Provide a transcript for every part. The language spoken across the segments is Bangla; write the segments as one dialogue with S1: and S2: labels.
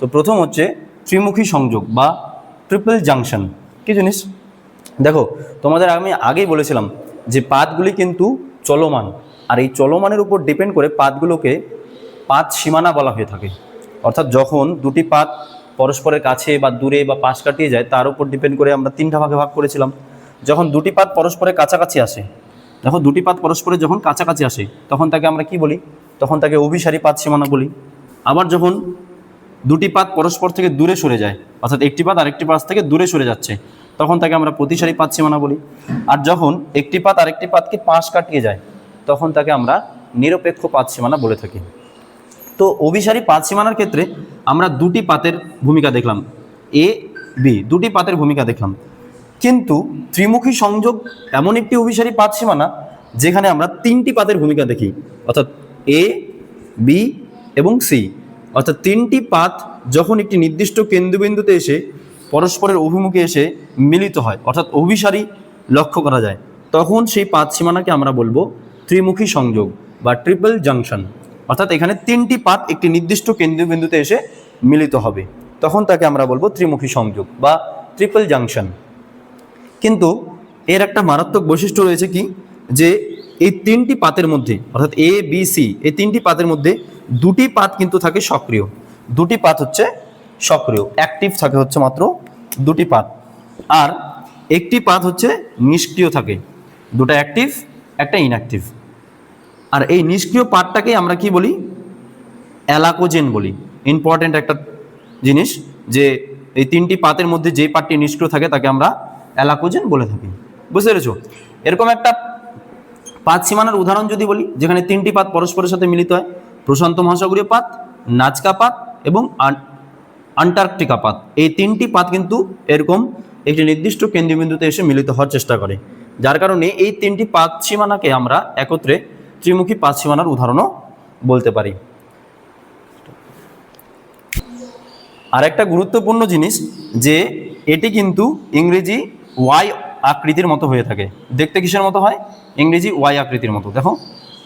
S1: তো প্রথম হচ্ছে ত্রিমুখী সংযোগ বা ট্রিপল জাংশন কি জিনিস? দেখো, তোমাদের আমি আগেই বলেছিলাম যে পাতগুলি কিন্তু চলমান। আর এই চলমানের উপর ডিপেন্ড করে পাতগুলোকে পাত সীমানা বলা হয়ে থাকে। অর্থাৎ যখন দুটি পাত পরস্পরের কাছে বা দূরে বা পাশ কাটিয়ে যায়, তার উপর ডিপেন্ড করে আমরা তিনটা ভাগে ভাগ করেছিলাম। যখন দুটি পাত পরস্পরের কাছাকাছি আসে, দেখো দুটি পাত পরস্পরের যখন কাছাকাছি আসে, তখন তাকে আমরা কি বলি? তখন তাকে অভিসারী পাত সীমানা বলি। আবার যখন দুটি পাত পরস্পর থেকে দূরে সরে যায়, অর্থাৎ একটি পাত আরেকটি পাত থেকে দূরে সরে যাচ্ছে। তখন তাকে আমরা প্রতিসারী পাত সীমানা বলি। আর যখন একটি পাত আরেকটি পাতকে পাশ কাটিয়ে যায়, তখন তাকে আমরা নিরপেক্ষ পাত সীমানা বলে থাকি। তো অভিসারী পাত সীমানার ক্ষেত্রে আমরা দুটি পাতের ভূমিকা দেখলাম, এ, বি, দুটি পাতের ভূমিকা দেখলাম। কিন্তু ত্রিমুখী সংযোগ এমন একটি অভিসারী পাত সীমানা যেখানে আমরা তিনটি পাতের ভূমিকা দেখি, অর্থাৎ এ, বি এবং সি। অর্থাৎ তিনটি পাত যখন একটি নির্দিষ্ট কেন্দ্রবিন্দুতে এসে পরস্পরের অভিমুখে এসে মিলিত হয়, অর্থাৎ অভিসারী লক্ষ্য করা যায়, তখন সেই পাত সীমানাকে আমরা বলব ত্রিমুখী সংযোগ বা ট্রিপল জাংশন অর্থাৎ এখানে তিনটি পাত একটি নির্দিষ্ট কেন্দ্রবিন্দুতে এসে মিলিত হবে, তখন তাকে আমরা বলব ত্রিমুখী সংযোগ বা ট্রিপল জাংশন কিন্তু এর একটা মারাত্মক বৈশিষ্ট্য রয়েছে কি? যে এই তিনটি পাতের মধ্যে, অর্থাৎ এ বি সি এই তিনটি পাতের মধ্যে দুটি পাত কিন্তু থাকে সক্রিয়। দুটি পাত হচ্ছে সক্রিয় অ্যাক্টিভ থাকে হচ্ছে মাত্র দুটি পাত। আর একটি পাত হচ্ছে নিষ্ক্রিয় থাকে, দুটো অ্যাক্টিভ একটা ইনঅ্যাক্টিভ আর এই নিষ্ক্রিয় পাতটাকে আমরা কি বলি? অ্যালাকোজেন বলি। ইম্পর্ট্যান্ট একটা জিনিস যে এই তিনটি পাতের মধ্যে যে পাতটি নিষ্ক্রিয় থাকে তাকে আমরা অ্যালাকোজেন বলে থাকি। বুঝতে পেরেছ? এরকম একটা পাত সীমানার উদাহরণ যদি বলি, যেখানে তিনটি পাত পরস্পরের সাথে মিলিত হয়, প্রশান্ত মহাসাগরীয় পাত, নাজকা পাত এবং আন- আন্টার্কটিকা পাত। এই তিনটি পাত কিন্তু এরকম একটি নির্দিষ্ট কেন্দ্রবিন্দুতে এসে মিলিত হওয়ার চেষ্টা করে। যার কারণে এই তিনটি পাত সীমানাকে আমরা একত্রে ত্রিমুখী পাত সীমানার উদাহরণও বলতে পারি। আর একটা গুরুত্বপূর্ণ জিনিস যে এটি কিন্তু ইংরেজি ওয়াই আকৃতির মতো হয়ে থাকে। দেখতে কিসের মতো হয়? ইংরেজি ওয়াই আকৃতির মতো। দেখো,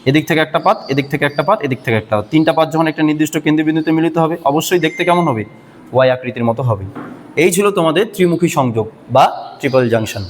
S1: এদিক থেকে একটা পাত, এদিক থেকে একটা পাত, এদিক থেকে একটা পাত। তিনটা পাত যখন একটা নির্দিষ্ট কেন্দ্রবিন্দুতে মিলিত হবে, অবশ্যই দেখতে কেমন হবে? ওয়াই আকৃতির মতো হবে। এই ছিল তোমাদের ত্রিমুখী সংযোগ বা ট্রিপল জাংশন